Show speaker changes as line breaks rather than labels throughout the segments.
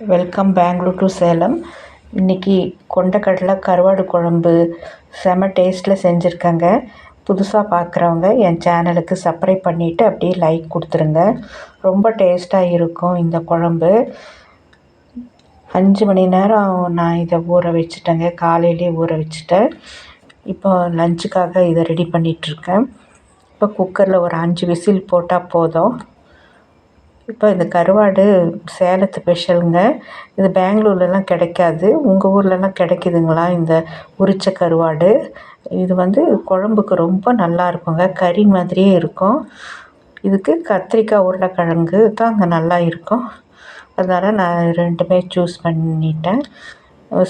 Welcome Bangalore to Salem இன்றைக்கி கொண்டக்கடலை கருவாடு குழம்பு செம டேஸ்ட்டில் செஞ்சுருக்கேங்க. புதுசாக பார்க்குறவங்க என் சேனலுக்கு சப்ஸ்கிரைப் பண்ணிவிட்டு அப்படியே லைக் கொடுத்துருங்க. ரொம்ப டேஸ்ட்டாக இருக்கும் இந்த குழம்பு. அஞ்சு மணி நேரம் நான் இதை ஊற வச்சுட்டேங்க. காலையிலே ஊற வச்சுட்டேன். இப்போ லஞ்சுக்காக இதை ரெடி பண்ணிகிட்ருக்கேன் இப்போ குக்கரில் ஒரு அஞ்சு விசில் போட்டால் போதும். இப்போ இந்த கருவாடு சேலத்து ஸ்பெஷலுங்க. இது பெங்களூர்லலாம் கிடைக்காது. உங்கள் ஊர்லலாம் கிடைக்குதுங்களா இந்த உரித்த கருவாடு? இது வந்து குழம்புக்கு ரொம்ப நல்லா இருக்குங்க. கறி மாதிரியே இருக்கும். இதுக்கு கத்திரிக்காய் உருளைக்கிழங்கு தான் அங்கே நல்லா இருக்கும். அதனால் நான் ரெண்டுமே சூஸ் பண்ணிட்டேன்.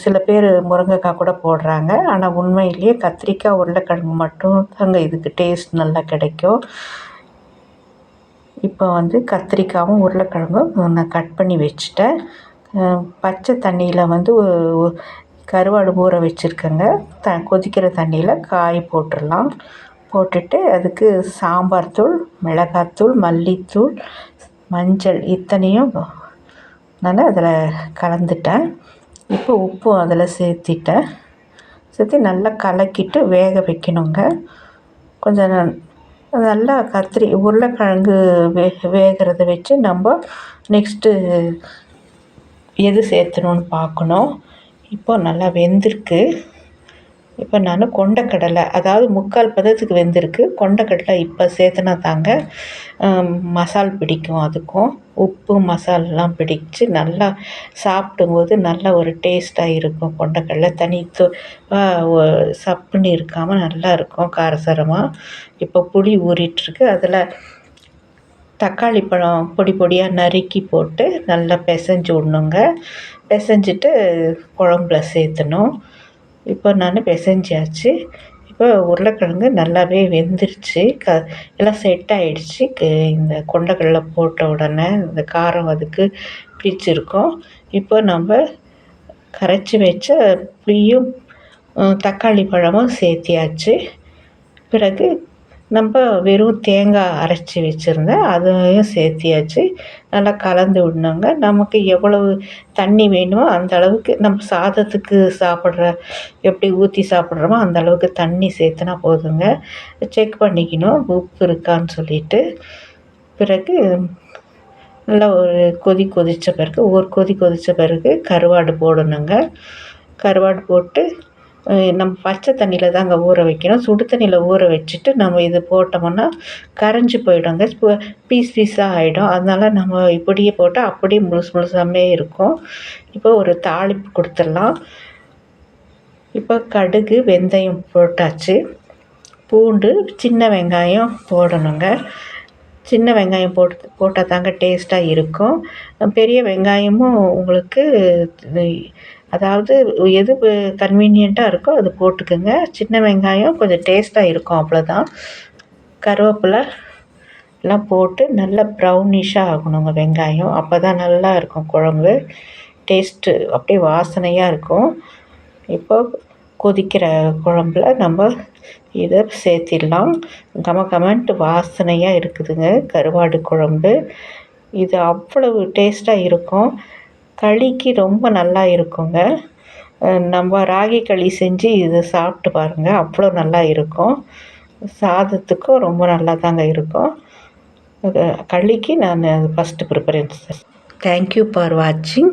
சில பேர் முருங்கைக்காய் கூட போடுறாங்க. ஆனால் உண்மையிலேயே கத்திரிக்காய் உருளைக்கிழங்கு மட்டும் தாங்க இதுக்கு டேஸ்ட் நல்லா கிடைக்கும். இப்போ வந்து கத்திரிக்காயும் உருளைக்கிழங்கும் நான் கட் பண்ணி வச்சுட்டேன். பச்சை தண்ணியில் வந்து கருவாடு ஊற வச்சுருக்கேங்க. த கொதிக்கிற தண்ணியில் காய் போட்டுடலாம். போட்டுட்டு அதுக்கு சாம்பார் தூள் மிளகாத்தூள் மல்லித்தூள் மஞ்சள் இத்தனையும் நான் அதில் கலந்துட்டேன். இப்போ உப்பும் அதில் சேர்த்திட்டேன். சேர்த்து நல்லா கலக்கிட்டு வேக வைக்கணுங்க. கொஞ்சம் நல்லா கத்திரி உருளைக்கிழங்கு வே வேகிறத வச்சு நம்ம நெக்ஸ்ட்டு எது சேர்த்தணுன்னு பார்க்கணும். இப்போ நல்லா வெந்திருக்கு. இப்போ நான் கொண்டக்கடலை அதாவது முக்கால் பதத்துக்கு வெந்திருக்கு. கொண்டக்கடலை இப்போ சேர்த்துனா தாங்க மசால் பிடிக்கும் அதுக்கும். உப்பு மசாலெலாம் பிடிச்சு நல்லா சாப்பிடும்போது நல்லா ஒரு டேஸ்ட்டாக இருக்கும் கொண்டக்கடலை. தனித்து சப்புன்னு இருக்காமல் நல்லா இருக்கும் காரசாரமாக இப்போ புளி ஊறிட்டுருக்கு. அதில் தக்காளி பழம் பொடி பொடியாக நறுக்கி போட்டு நல்லா பிசைஞ்சு விட்ணுங்க. பிசைஞ்சிட்டு குழம்புல சேர்த்தணும் இப்போ நான் பிசைஞ்சாச்சு. இப்போ உருளைக்கிழங்கு நல்லாவே வெந்துருச்சு. க எல்லாம் செட் ஆகிடுச்சி இந்த கொண்டக்கடலை போட்ட உடனே இந்த காரம் அதுக்கு பிடிச்சிருக்கும் இப்போ நம்ம கரைச்சி வச்ச புளியும் தக்காளி பழமும் சேர்த்தியாச்சு. பிறகு நம்ம வெறும் தேங்காய் அரைச்சி வச்சுருந்தேன் அதையும் சேர்த்தியாச்சு. நல்லா கலந்து விடணுங்க. நமக்கு எவ்வளவு தண்ணி வேணுமோ அந்த அளவுக்கு நம்ம சாதத்துக்கு சாப்பிட்ற எப்படி ஊற்றி சாப்பிட்றோமோ அந்த அளவுக்கு தண்ணி சேர்த்துனா போதுங்க. செக் பண்ணிக்கணும். உப்பு இருக்கான்னு சொல்லிட்டு. பிறகு நல்லா ஒரு கொதி கொதித்த பிறகு ஒரு கொதி கொதித்த பிறகு கருவாடு போடணுங்க. கருவாடு போட்டு நம்ம பச்சை தண்ணியில் தாங்க ஊற வைக்கணும். சுடு தண்ணியில் ஊற வச்சுட்டு நம்ம இது போட்டோம்னா கரைஞ்சி போயிடுங்க. பீஸ் பீஸாக ஆகிடும் அதனால் நம்ம இப்படியே போட்டால் அப்படியே முழுசு முழுசாமே இருக்கும். இப்போ ஒரு தாளிப்பு கொடுத்துடலாம். இப்போ கடுகு வெந்தயம் போட்டாச்சு. பூண்டு சின்ன வெங்காயம் போடணுங்க. சின்ன வெங்காயம் போட்டு போட்டால் தாங்க டேஸ்ட்டாக இருக்கும். பெரிய வெங்காயமும் உங்களுக்கு அதாவது எது கன்வீனியண்ட்டாக இருக்கோ அது போட்டுக்கோங்க. சின்ன வெங்காயம் கொஞ்சம் டேஸ்ட்டாக இருக்கும் அவ்வளோதான் கருவேப்பிலை எல்லாம் போட்டு நல்லா ப்ரௌனிஷாக ஆகணுங்க வெங்காயம். அப்போ தான் நல்லா இருக்கும் குழம்பு. டேஸ்ட்டு அப்படியே வாசனையாக இருக்கும். இப்போ கொதிக்கிற குழம்புல நம்ம இதை சேர்த்திடலாம். கம கமன்ட்டு வாசனையாக இருக்குதுங்க. கருவாடு குழம்பு. இது அவ்வளவு டேஸ்ட்டாக இருக்கும். களிக்கு ரொம்ப நல்லா இருக்குங்க. நம்ம ராகி களி செஞ்சு இது சாப்பிட்டு பாருங்கள் அவ்வளோ நல்லா இருக்கும். சாதத்துக்கும் ரொம்ப நல்லா தாங்க இருக்கும் களிக்கு நான் ஃபஸ்ட்டு ப்ரிஃபரன்ஸ் தேங்க்யூ ஃபார் வாட்சிங்